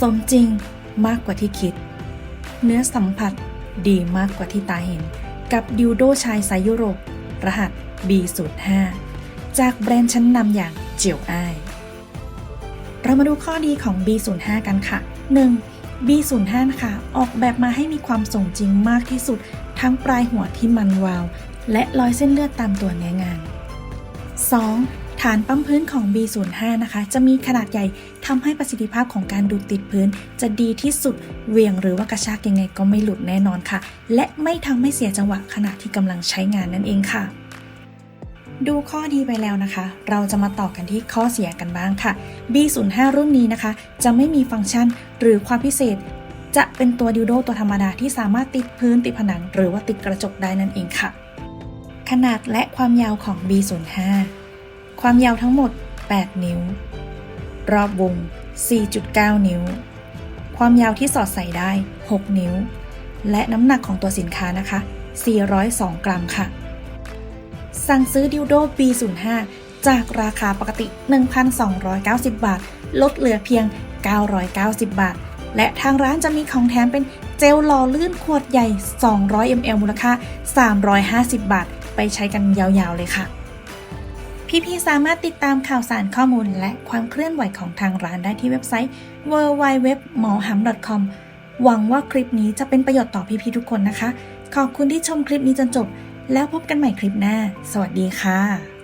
สมจริงมากกว่าที่คิด เนื้อสัมผัสดีมากกว่าที่ตาเห็น กับดิวโดชายสายยุโรป รหัส B05 จากแบรนด์ชั้นนำอย่างเจียวอายเรามาดูข้อดีของ B05 กันค่ะ 1. B05 นะคะออกแบบมาให้มีความสมจริงมากที่สุด ทั้งปลายหัวที่มันวาว และรอยเส้นเลือดตามตัวเนื้องาน 2. ฐานปั๊มพื้นของ B05 นะคะ จะมีขนาดใหญ่ทำให้ประสิทธิภาพของการดูดติดพื้น จะดีที่สุดเวียงหรือว่ากระชากยังไงก็ไม่หลุดแน่นอนค่ะ และไม่ทำให้เสียจังหวะขณะที่กำลังใช้งานนั่นเองค่ะ ดูข้อดีไปแล้วนะคะ เราจะมาต่อกันที่ข้อเสียกันบ้างค่ะ B05 รุ่นนี้นะคะ จะไม่มีฟังก์ชันหรือความพิเศษ จะเป็นตัวดิวโดตัวธรรมดาที่สามารถติดพื้นติดผนัง หรือว่าติดกระจกได้นั่นเองค่ะ ขนาดและความยาวของ B05 ความยาวทั้งหมด 8 นิ้ว รอบวง 4.9 นิ้ว ความยาวที่สอดใส่ได้ 6 นิ้ว และน้ำหนักของตัวสินค้านะคะ 402 กรัมค่ะ สั่งซื้อดิวโด B05 จากราคาปกติ 1,290 บาท ลดเหลือเพียง 990 บาท และทางร้านจะมีของแถมเป็นเจลหล่อลื่นขวดใหญ่ 200 ml มูลค่า 350 บาท ไปใช้กันยาวๆเลยค่ะ พี่ๆสามารถติดตามข่าวสารข้อมูลและความเคลื่อนไหวของทางร้านได้ที่เว็บไซต์ w w w m o h a m c o m หวังว่าคลิปนี้จะเป็นประโยชน์ต่อพี่ๆทุกคนนะคะ ขอบคุณที่ชมคลิปนี้จนจบ แล้วพบกันใหม่คลิปหน้า สวัสดีค่ะ